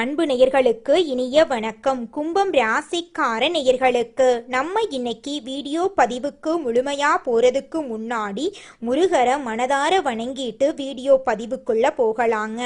அன்பு நேயர்களுக்கு இனிய வணக்கம். கும்பம் ராசிக்கார நேயர்களுக்கு நம்ம இன்னைக்கு வீடியோ பதிவுக்கு முழுமையா போறதுக்கு முன்னாடி முருகரை மனதார வணங்கிட்டு வீடியோ பதிவுக்குள்ள போகலாங்க.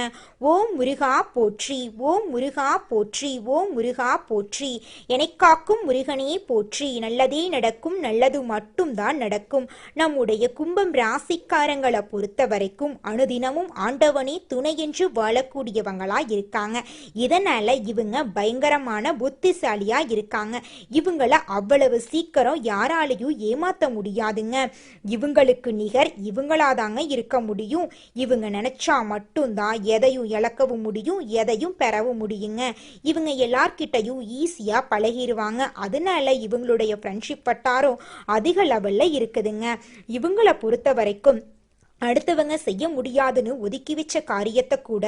ஓம் முருகா போற்றி ஓம் முருகா போற்றி ஓம் முருகா போற்றி. எனக்காக்கும் முருகனே போற்றி. நல்லதே நடக்கும் நல்லது மட்டும்தான் நடக்கும். நம்முடைய கும்பம் ராசிக்காரங்களை பொறுத்த வரைக்கும் அனுதினமும் ஆண்டவனே துணை என்று வாழக்கூடியவங்களா இருக்காங்க. இதனால இவங்க பயங்கரமான புத்திசாலியா இருக்காங்க. இவங்கள அவ்வளவு சீக்கிரம் யாராலையும் ஏமாத்த முடியாதுங்க. இவங்களுக்கு நிகர் இவங்களாதாங்க இருக்க முடியும். இவங்க நினைச்சா மட்டும்தான் எதையும் இழக்கவும் முடியும் எதையும் பெறவும் முடியுங்க. இவங்க எல்லார்கிட்டையும் ஈஸியா பழகிடுவாங்க அதனால இவங்களுடைய ஃப்ரெண்ட்ஷிப் வட்டாரம் அதிக லெவல்ல இருக்குதுங்க. இவங்கள பொறுத்த வரைக்கும் அடுத்தவங்க செய்ய முடியாதுன்னு ஒதுக்கி வச்ச காரியத்தை கூட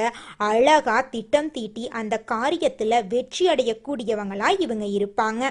அழகா திட்டம் தீட்டி அந்த காரியத்துல வெற்றி அடையக்கூடியவங்களா இவங்க இருப்பாங்க.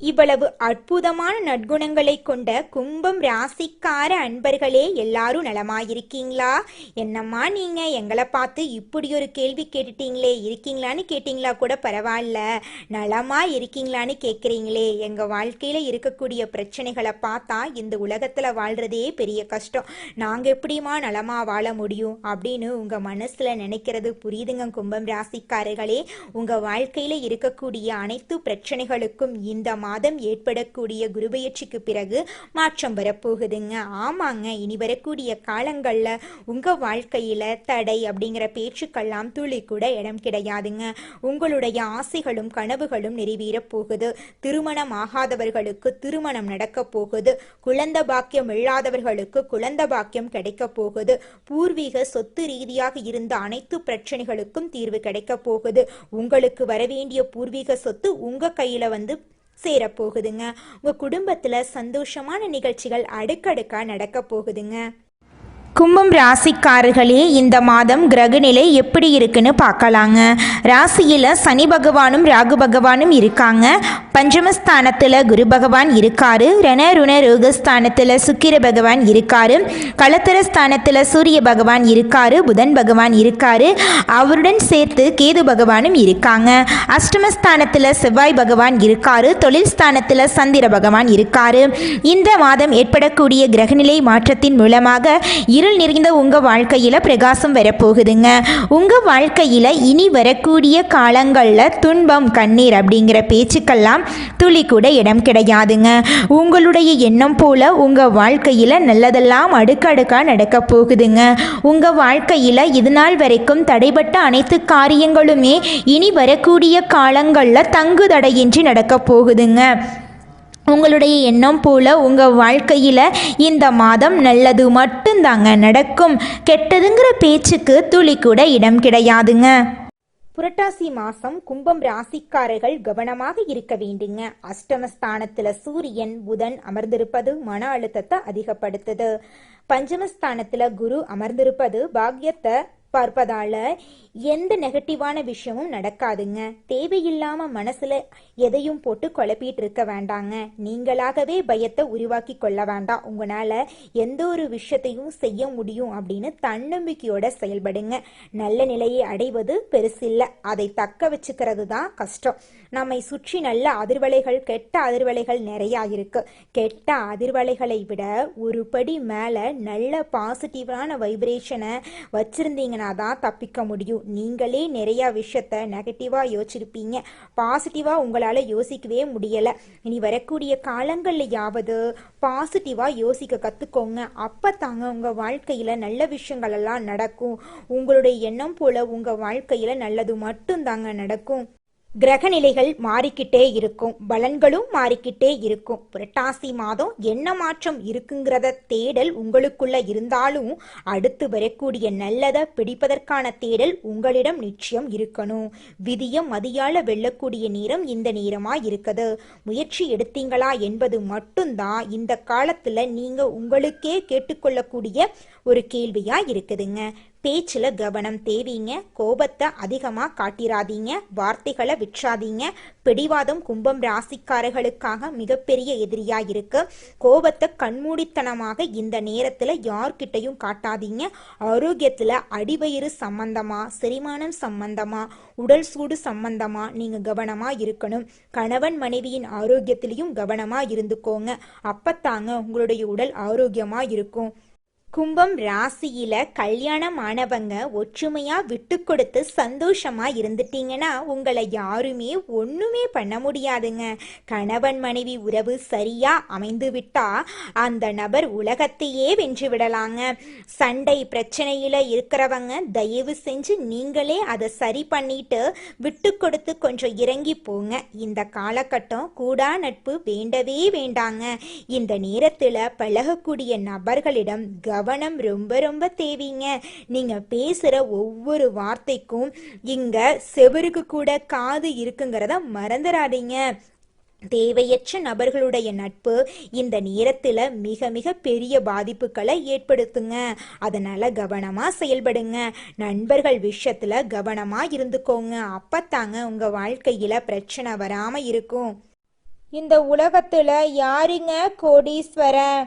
இவ்வளவு அற்புதமான நற்குணங்களை கொண்ட கும்பம் ராசிக்கார அன்பர்களே எல்லாரும் நலமாயிருக்கீங்களா? என்னம்மா நீங்க? எங்களை பார்த்து இப்படி ஒரு கேள்வி கேட்டுட்டீங்களே. இருக்கீங்களான்னு கேட்டீங்களா கூட பரவாயில்ல. நலமா இருக்கீங்களான்னு கேட்குறீங்களே எங்க வாழ்க்கையில இருக்கக்கூடிய பிரச்சனைகளை பார்த்தா இந்த உலகத்துல வாழ்றதே பெரிய கஷ்டம். நாங்க எப்படிமா நலமா வாழ முடியும்? அப்படின்னு உங்க மனசுல நினைக்கிறது புரியுதுங்க கும்பம் ராசிக்காரர்களே. உங்க வாழ்க்கையில இருக்கக்கூடிய அனைத்து பிரச்சனைகளுக்கும் இந்த மாதம் ஏற்படக்கூடிய குருபெயர்ச்சிக்கு பிறகு மாற்றம் வரப்போகுதுங்க. ஆமாங்க இனி வரக்கூடிய காலங்களில் உங்கள் வாழ்க்கையில் தடை அப்படிங்கிற பேச்சுக்கெல்லாம் துளி கூட இடம் கிடையாதுங்க. உங்களுடைய ஆசைகளும் கனவுகளும் நிறைவேறப் போகுது. திருமணம் ஆகாதவர்களுக்கு திருமணம் நடக்கப் போகுது. குழந்த பாக்கியம் இல்லாதவர்களுக்கு குழந்த பாக்கியம் கிடைக்கப் போகுது. பூர்வீக சொத்து ரீதியாக இருந்த அனைத்து பிரச்சனைகளுக்கும் தீர்வு கிடைக்கப் போகுது. உங்களுக்கு வரவேண்டிய பூர்வீக சொத்து உங்கள் கையில் வந்து சேரப்போகுதுங்க. உங்கள் குடும்பத்தில் சந்தோஷமான நிகழ்ச்சிகள் அடுக்கடுக்காக நடக்க போகுதுங்க. கும்பம் ராசிக்காரர்களே இந்த மாதம் கிரகநிலை எப்படி இருக்குன்னு பார்க்கலாங்க. ராசியில் சனி பகவானும் ராகு பகவானும் இருக்காங்க. பஞ்சமஸ்தானத்தில் குரு பகவான் இருக்காரு. ரண ருண ரோகஸ்தானத்தில் சுக்கிர பகவான் இருக்காரு. களத்திர ஸ்தானத்தில் சூரிய பகவான் இருக்காரு. புதன் பகவான் இருக்காரு. அவருடன் சேர்த்து கேது பகவானும் இருக்காங்க. அஷ்டமஸ்தானத்தில் செவ்வாய் பகவான் இருக்காரு. தொழில் ஸ்தானத்தில் சந்திர பகவான் இருக்காரு. இந்த மாதம் ஏற்படக்கூடிய கிரகநிலை மாற்றத்தின் மூலமாக இரு இருள் நிறைந்த உங்கள் வாழ்க்கையில் பிரகாசம் வரப்போகுதுங்க. உங்கள் வாழ்க்கையில் இனி வரக்கூடிய காலங்களில் துன்பம் கண்ணீர் அப்படிங்கிற பேச்சுக்கெல்லாம் துளி கூட இடம் கிடையாதுங்க. உங்களுடைய எண்ணம் போல் உங்கள் வாழ்க்கையில் நல்லதெல்லாம் அடுக்கடுக்காக நடக்க போகுதுங்க. உங்கள் வாழ்க்கையில் இது நாள் வரைக்கும் தடைபட்ட அனைத்து காரியங்களுமே இனி வரக்கூடிய காலங்களில் தங்குதடையின்றி நடக்கப் நடக்க போகுதுங்க. உங்களுடைய எண்ணம் போல உங்கள் வாழ்க்கையில் இந்த மாதம் நல்லது மட்டும்தாங்க நடக்கும். கெட்டதுங்கிற பேச்சுக்கு துளி கூட இடம் கிடையாதுங்க. புரட்டாசி மாசம் கும்பம் ராசிக்காரர்கள் கவனமாக இருக்க வேண்டுங்க. அஷ்டமஸ்தானத்துல சூரியன் புதன் அமர்ந்திருப்பது மன அழுத்தத்தை அதிகப்படுத்துது. பஞ்சமஸ்தானத்துல குரு அமர்ந்திருப்பது பாக்கியத்தை பார்ப்பதால எந்த நெகட்டிவான விஷயமும் நடக்காதுங்க. தேவையில்லாம மனசுல எதையும் போட்டு குழப்பிட்டு இருக்க வேண்டாங்க. நீங்களாகவே பயத்தை உருவாக்கி கொள்ள வேண்டாம். உங்களால எந்த ஒரு விஷயத்தையும் செய்ய முடியும் அப்படின்னு தன்னம்பிக்கையோட செயல்படுங்க. நல்ல நிலையை அடைவது பெருசில்ல அதை தக்க வச்சுக்கிறது தான் கஷ்டம். நம்மை சுற்றி நல்ல அதிர்வலைகள் கெட்ட அதிர்வலைகள் நிறையா இருக்கு. கெட்ட அதிர்வலைகளை விட ஒரு படி மேல நல்ல பாசிட்டிவான வைப்ரேஷனை வச்சிருந்தீங்கன்னா தான் தப்பிக்க முடியும். நீங்களே நிறைய விஷயத்த நெகட்டிவாக யோசிச்சிருப்பீங்க. பாசிட்டிவாக உங்களால் யோசிக்கவே முடியலை. இனி வரக்கூடிய காலங்கள்லையாவது பாசிட்டிவாக யோசிக்க கற்றுக்கோங்க அப்போ தாங்க உங்கள் வாழ்க்கையில் நல்ல விஷயங்கள் எல்லாம் நடக்கும். உங்களுடைய எண்ணம் போல் உங்கள் வாழ்க்கையில் நல்லது மட்டும்தாங்க நடக்கும். கிரகநிலைகள் மாறிக்கிட்டே இருக்கும். பலன்களும் மாறிக்கிட்டே இருக்கும். புரட்டாசி மாதம் என்ன மாற்றம் இருக்குங்கிறத தேடல் உங்களுக்குள்ள இருந்தாலும் அடுத்து வரக்கூடிய நல்லதை பிடிப்பதற்கான தேடல் உங்களிடம் நிச்சயம் இருக்கணும். விதியம் மதியால வெல்லக்கூடிய நேரம் இந்த நேரமா இருக்குது. முயற்சி எடுத்தீங்களா என்பது மட்டும்தான் இந்த காலத்துல நீங்க உங்களுக்கே கேட்டுக்கொள்ளக்கூடிய ஒரு கேள்வியா இருக்குதுங்க. பேச்சில் கவனம் தேவைங்க கோபத்தை அதிகமாக காட்டிராதீங்க வார்த்தைகளை விற்றாதீங்க. பிடிவாதம் கும்பம் ராசிக்காரர்களுக்காக மிகப்பெரிய எதிரியாக இருக்கு. கோபத்தை கண்மூடித்தனமாக இந்த நேரத்தில் யார்கிட்டையும் காட்டாதீங்க. ஆரோக்கியத்தில் அடிவயிறு சம்பந்தமா செரிமானம் சம்பந்தமா உடல் சூடு சம்பந்தமா நீங்கள் கவனமாக இருக்கணும். கணவன் மனைவியின் ஆரோக்கியத்திலையும் கவனமாக இருந்துக்கோங்க. அப்பத்தாங்க உங்களுடைய உடல் ஆரோக்கியமாக இருக்கும். கும்பம் ராசியில கல்யாணம் ஆனவங்க ஒற்றுமையா விட்டு கொடுத்து சந்தோஷமா இருந்துட்டீங்கன்னா உங்களை யாருமே ஒண்ணுமே பண்ண முடியாதுங்க. கணவன் மனைவி உறவு சரியா அமைந்து விட்டா அந்த நபர் உலகத்தையே வென்று விடலாங்க. சண்டை பிரச்சனையில இருக்கிறவங்க தயவு செஞ்சு நீங்களே அதை சரி பண்ணிட்டு விட்டு கொடுத்து கொஞ்சம் இறங்கி போங்க. இந்த காலகட்டம் கூடா நட்பு வேண்டவே வேண்டாங்க. இந்த நேரத்துல பழகக்கூடிய நபர்களிடம் கவனம் ரொம்ப ரொம்ப தேவைங்க. நீங்க பேசுற ஒவ்வொரு வார்த்தைக்கும் இங்க செவருக்கு கூட காது இருக்குங்கிறத மறந்துடாதீங்க தேவையற்ற நபர்களுடைய நட்பு இந்த நேரத்தில் மிக மிக பெரிய பாதிப்புகளை ஏற்படுத்துங்க. அதனால கவனமாக செயல்படுங்க. நண்பர்கள் விஷயத்தில் கவனமாக இருந்துக்கோங்க. அப்பத்தாங்க உங்க வாழ்க்கையில் பிரச்சனை வராமல் இருக்கும். இந்த உலகத்தில் யாருங்க கோடீஸ்வரன்?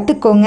கத்துக்கோங்க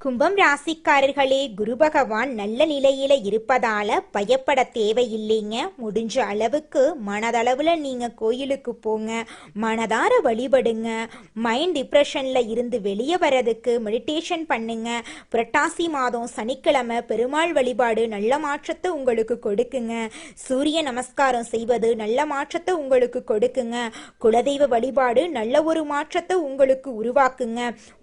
கும்பம் ராசிக்காரர்களே குரு பகவான் நல்ல நிலையில இருப்பதால பயப்பட தேவையில்லைங்க. முடிஞ்ச அளவுக்கு மனதளவுல நீங்க கோயிலுக்கு போங்க. மனதார வழிபடுங்க. மைண்ட் டிப்ரெஷன்ல இருந்து வெளியே வர்றதுக்கு மெடிடேஷன் பண்ணுங்க. புரட்டாசி மாதம் சனிக்கிழமை பெருமாள் வழிபாடு நல்ல மாற்றத்தை உங்களுக்கு கொடுக்குங்க. சூரிய நமஸ்காரம் செய்வது நல்ல மாற்றத்தை உங்களுக்கு கொடுக்குங்க. குலதெய்வ வழிபாடு நல்ல ஒரு மாற்றத்தை உங்களுக்கு உருவாக்குங்க.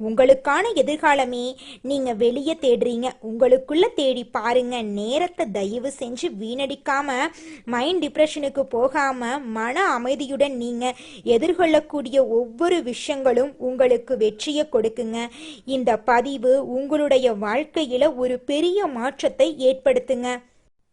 உங்களுக்கான எதிர்காலமே நீங்க வெளியே தேடுறீங்க உங்களுக்குள்ள தேடி பாருங்க. நேரத்தை தயவு செஞ்சு வீணடிக்காம மைண்ட் டிப்ரெஷனுக்கு போகாம மன அமைதியுடன் நீங்க எதிர்கொள்ளக்கூடிய ஒவ்வொரு விஷயங்களும் உங்களுக்கு வெற்றியை கொடுக்குங்க. இந்த பதிவு உங்களுடைய வாழ்க்கையில ஒரு பெரிய மாற்றத்தை ஏற்படுத்துங்க.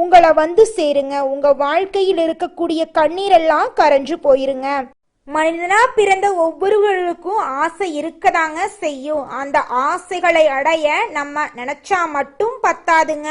உங்களை வந்து சேருங்க. உங்க வாழ்க்கையில் இருக்கக்கூடிய கண்ணீரெல்லாம் கரைஞ்சு போயிருங்க. மனிதனா பிறந்த ஒவ்வொருவருக்கும் ஆசை இருக்கதாங்க செய்யும். அந்த ஆசைகளை அடைய நம்ம நினைச்சா மட்டும் பத்தாதுங்க.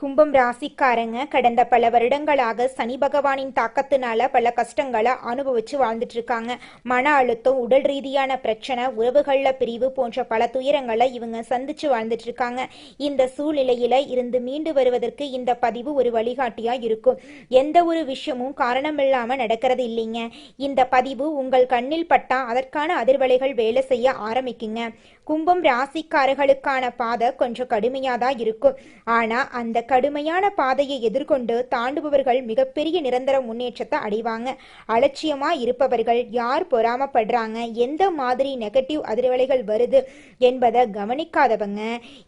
கும்பம் ராசிக்காரங்க கடந்த பல வருடங்களாக சனி பகவானின் தாக்கத்தினால பல கஷ்டங்களை அனுபவிச்சு வாழ்ந்துட்டு இருக்காங்க மன அழுத்தம் உடல் ரீதியான பிரச்சனை உறவுகள்ல பிரிவு போன்ற பல துயரங்களை இவங்க சந்திச்சு வாழ்ந்துட்டு இருக்காங்க இந்த சூழ்நிலையில இருந்து மீண்டு வருவதற்கு இந்த பதிவு ஒரு வழிகாட்டியா இருக்கும். எந்த ஒரு விஷயமும் காரணமில்லாம நடக்கிறது இல்லைங்க. இந்த பதிவு உங்கள் கண்ணில் பட்டா அதற்கான அதிர்வலைகள் வேலை செய்ய ஆரம்பிக்குங்க. கும்பம் ராசிக்காரர்களுக்கான பாதை கொஞ்சம் கடுமையாக தான் இருக்கும். ஆனால் அந்த கடுமையான பாதையை எதிர்கொண்டு தாண்டுபவர்கள் மிகப்பெரிய நிரந்தர முன்னேற்றத்தை அடைவாங்க. அலட்சியமாக இருப்பவர்கள் யார் பொறாமப்படுறாங்க? எந்த மாதிரி நெகட்டிவ் அதிர்வலைகள் வருது என்பதை கவனிக்காதவங்க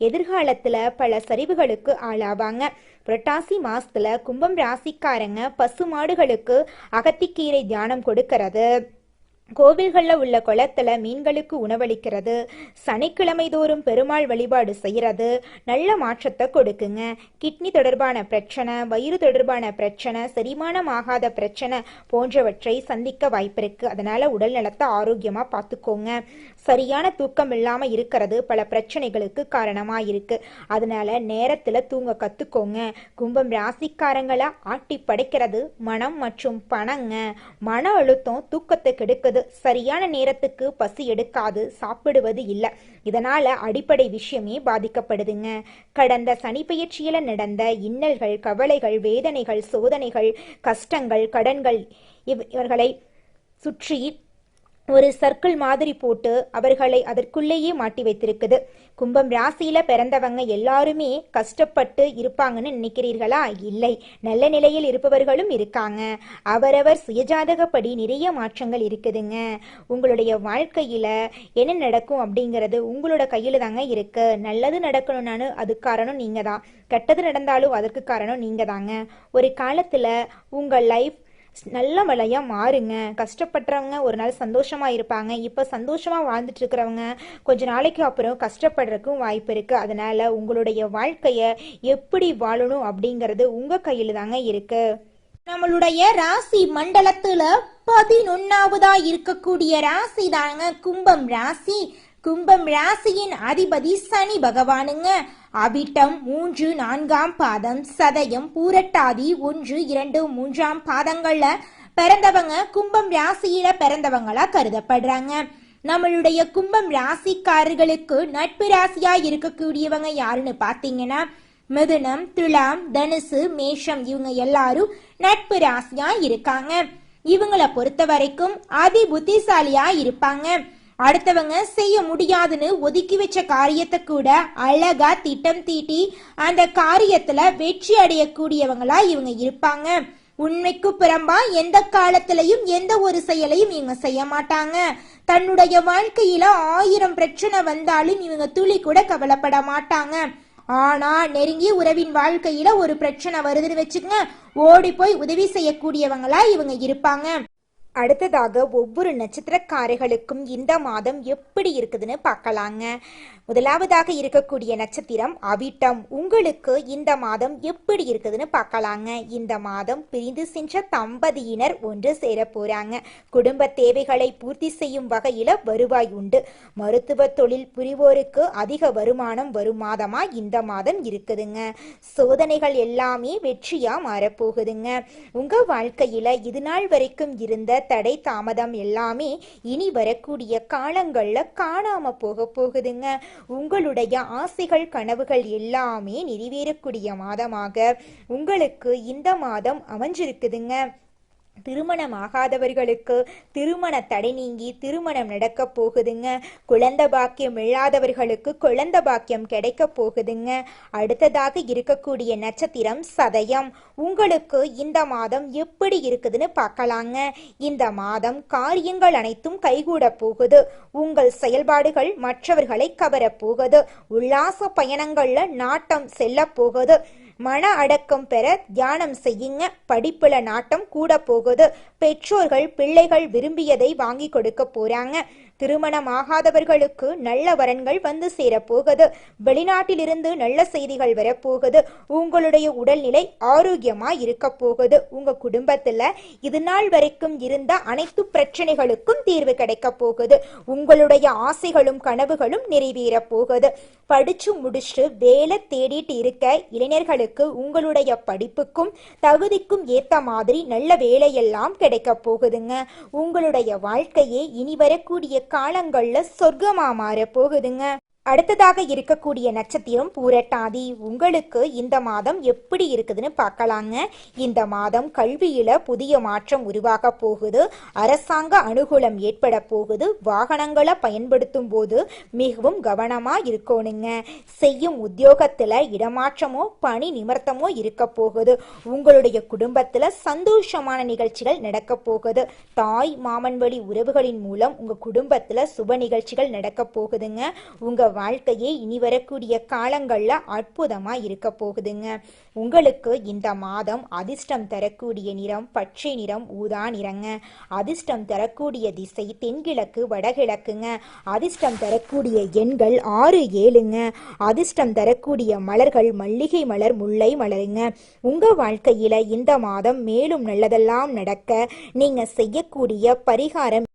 எதிர்காலத்தில் பல சரிவுகளுக்கு ஆளாவாங்க. புரட்டாசி மாசத்துல கும்பம் ராசிக்காரங்க பசு மாடுகளுக்கு அகத்திக்கீரை தியானம் கொடுக்கறது. கோவில்களில் உள்ள குளத்துல மீன்களுக்கு உணவளிக்கிறது. சனிக்கிழமை தோறும் பெருமாள் வழிபாடு செய்கிறது நல்ல மாற்றத்தை கொடுக்குங்க. கிட்னி தொடர்பான பிரச்சனை வயிறு தொடர்பான பிரச்சனை செரிமானம் ஆகாத பிரச்சனை போன்றவற்றை சந்திக்க வாய்ப்பிருக்கு அதனால உடல் நலத்தை ஆரோக்கியமாக பார்த்துக்கோங்க. சரியான தூக்கம் இல்லாமல் இருக்கிறது பல பிரச்சனைகளுக்கு காரணமாக இருக்கு. அதனால நேரத்தில் தூங்க கற்றுக்கோங்க கும்பம் ராசிக்காரங்களை ஆட்டி படைக்கிறது மனம் மற்றும் பணங்க. மன அழுத்தம் தூக்கத்தை கெடுக்குது. சரியான நேரத்துக்கு பசி எடுக்காது சாப்பிடுவது இல்லை. இதனால அடிப்படை விஷயமே பாதிக்கப்படுதுங்க. கடந்த சனி பயிற்சியில நடந்த இன்னல்கள் கவலைகள் வேதனைகள் சோதனைகள் கஷ்டங்கள் கடன்கள் இவ் இவர்களை சுற்றி ஒரு சர்க்கிள் மாதிரி போட்டு அவர்களை அதற்குள்ளேயே மாட்டி வைத்திருக்குது. கும்பம் ராசியில பிறந்தவங்க எல்லாருமே கஷ்டப்பட்டு இருப்பாங்கன்னு நினைக்கிறீர்களா? இல்லை. நல்ல நிலையில் இருப்பவர்களும் இருக்காங்க. அவரவர் சுயஜாதகப்படி நிறைய மாற்றங்கள் இருக்குதுங்க. உங்களுடைய வாழ்க்கையில என்ன நடக்கும் அப்படிங்கிறது உங்களோட கையில தாங்க இருக்கு. நல்லது நடக்கணும்னானு அது காரணம் நீங்க தான் கெட்டது நடந்தாலும் அதற்கு காரணம் நீங்க தாங்க ஒரு காலத்துல உங்க லைஃப் நல்ல மழையா மாறுங்க. கஷ்டப்படுறவங்க ஒரு நாள் சந்தோஷமாக இருப்பாங்க. இப்போ சந்தோஷமாக வாழ்ந்துட்டு இருக்கிறவங்க கொஞ்ச நாளைக்கு அப்புறம் கஷ்டப்படுறதுக்கும் வாய்ப்பு இருக்குது அதனால் உங்களுடைய வாழ்க்கையை எப்படி வாழணும் அப்படிங்கிறது உங்கள் கையில் தாங்க இருக்குது நம்மளுடைய ராசி மண்டலத்துல பதினொன்னாவதா இருக்கக்கூடிய ராசி தாங்க. கும்பம் ராசி. கும்பம் ராசியின் அதிபதி சனி பகவானுங்க. அவிட்டம் மூன்று நான்காம் பாதம் சதயம் பூரட்டாதி ஒன்று இரண்டு மூன்றாம் பாதங்கள்ல பிறந்தவங்க கும்பம் ராசியில பிறந்தவங்களா கருதப்படுறாங்க. நம்மளுடைய கும்பம் ராசிக்காரர்களுக்கு நட்பு ராசியா இருக்கக்கூடியவங்க யாருன்னு பாத்தீங்கன்னா மிதுனம் துலாம் தனுசு மேஷம் இவங்க எல்லாரும் நட்பு ராசியா இருக்காங்க. இவங்களை பொறுத்த வரைக்கும் அதி புத்திசாலியா இருப்பாங்க. அடுத்தவங்க செய்ய முடியாதுன்னு ஒதுக்கி வச்ச காரியத்தை கூட அழகா திட்டம் தீட்டி அந்த காரியத்துல வெற்றி அடையக்கூடியவங்களா இவங்க இருப்பாங்க. உண்மைக்கு புறம்பா எந்த காலத்திலையும் எந்த ஒரு செயலையும் இவங்க செய்ய மாட்டாங்க. தன்னுடைய வாழ்க்கையில ஆயிரம் பிரச்சனை வந்தாலும் இவங்க துளி கூட கவலைப்பட மாட்டாங்க. ஆனா நெருங்கிய உறவின் வாழ்க்கையில ஒரு பிரச்சனை வருதுன்னு வச்சுக்கங்க. ஓடி போய் உதவி செய்யக்கூடியவங்களா இவங்க இருப்பாங்க. அடுத்ததாக ஒவ்வொரு நட்சத்திரக்காரர்களுக்கும் இந்த மாதம் எப்படி இருக்குதுன்னு பார்க்கலாங்க. முதலாவதாக இருக்கக்கூடிய நட்சத்திரம் அவிட்டம். உங்களுக்கு இந்த மாதம் எப்படி இருக்குதுன்னு பார்க்கலாங்க. இந்த மாதம் பிரிந்து சென்ற தம்பதியினர் ஒன்று சேர போறாங்க குடும்ப தேவைகளை பூர்த்தி செய்யும் வகையில வருவாய் உண்டு. மருத்துவ தொழில் புரிவோருக்கு அதிக வருமானம் வரும் மாதமா இந்த மாதம் இருக்குதுங்க. சோதனைகள் எல்லாமே வெற்றியா மாறப்போகுதுங்க. உங்க வாழ்க்கையில இது நாள் வரைக்கும் இருந்த தடை தாமதம் எல்லாமே இனி வரக்கூடிய காலங்கள்ல காணாம போக போகுதுங்க. உங்களுடைய ஆசைகள் கனவுகள் எல்லாமே நிறைவேறக்கூடிய மாதமாக உங்களுக்கு இந்த மாதம் அமைஞ்சிருக்குதுங்க. திருமணம் ஆகாதவர்களுக்கு திருமண தடை நீங்கி திருமணம் நடக்க போகுதுங்க. குழந்த பாக்கியம் இல்லாதவர்களுக்கு குழந்த பாக்கியம் கிடைக்க போகுதுங்க. அடுத்ததாக இருக்கக்கூடிய நட்சத்திரம் சதயம். உங்களுக்கு இந்த மாதம் எப்படி இருக்குதுன்னு பார்க்கலாங்க. இந்த மாதம் காரியங்கள் அனைத்தும் கைகூட போகுது. உங்கள் செயல்பாடுகள் மற்றவர்களை கவர போகுது. உல்லாச பயணங்கள்ல நாட்டம் செல்ல போகுது. மன அடக்கம் பெற தியானம் செய்யுங்க. படிப்புல நாட்டம் கூட போகுது. பெற்றோர்கள் பிள்ளைகள் விரும்பியதை வாங்கி கொடுக்க போறாங்க. திருமணமாகாதவர்களுக்கு நல்ல வரன்கள் வந்து சேரப்போகுது. வெளிநாட்டிலிருந்து நல்ல செய்திகள் வரப்போகுது. உங்களுடைய உடல்நிலை ஆரோக்கியமா இருக்க போகுது. உங்க குடும்பத்துல இது நாள் வரைக்கும் இருந்த அனைத்து பிரச்சனைகளுக்கும் தீர்வு கிடைக்க போகுது. உங்களுடைய ஆசைகளும் கனவுகளும் நிறைவேற போகுது. படிச்சு முடிச்சுட்டு வேலை தேடிட்டு இருக்க இளைஞர்களுக்கு உங்களுடைய படிப்புக்கும் தகுதிக்கும் ஏத்த மாதிரி நல்ல வேலையெல்லாம் கிடைக்க போகுதுங்க. உங்களுடைய வாழ்க்கையே இனி வரக்கூடிய காலங்கள்ல சொர்க்கமா மாற போகுதுங்க அடுத்ததாக இருக்கக்கூடிய நட்சத்திரம் பூரட்டாதி. உங்களுக்கு இந்த மாதம் எப்படி இருக்குதுன்னு பார்க்கலாங்க. இந்த மாதம் கல்வியில புதிய மாற்றம் உருவாக போகுது. அரசாங்க அனுகூலம் ஏற்பட போகுது. வாகனங்களை பயன்படுத்தும் போது மிகவும் கவனமா இருக்கணுங்க. செய்யும் உத்தியோகத்துல இடமாற்றமோ பணி நிமிர்த்தமோ இருக்க போகுது. உங்களுடைய குடும்பத்துல சந்தோஷமான நிகழ்ச்சிகள் நடக்க போகுது. தாய் மாமன் வழி உறவுகளின் மூலம் உங்க குடும்பத்துல சுப நிகழ்ச்சிகள் நடக்க போகுதுங்க. வாழ்க்கையே இனி வரக்கூடிய காலங்களில் அற்புதமா இருக்க போகுதுங்க. உங்களுக்கு இந்த மாதம் அதிர்ஷ்டம் தரக்கூடிய நிறம் பச்சை நிறம் ஊதா நிறங்க. அதிர்ஷ்டம் தரக்கூடிய திசை தென்கிழக்கு வடகிழக்குங்க. அதிர்ஷ்டம் தரக்கூடிய எண்கள் ஆறு ஏழுங்க. அதிர்ஷ்டம் தரக்கூடிய மலர்கள் மல்லிகை மலர் முல்லை மலருங்க. உங்க வாழ்க்கையில இந்த மாதம் மேலும் நல்லதெல்லாம் நடக்க நீங்க செய்யக்கூடிய பரிகாரம்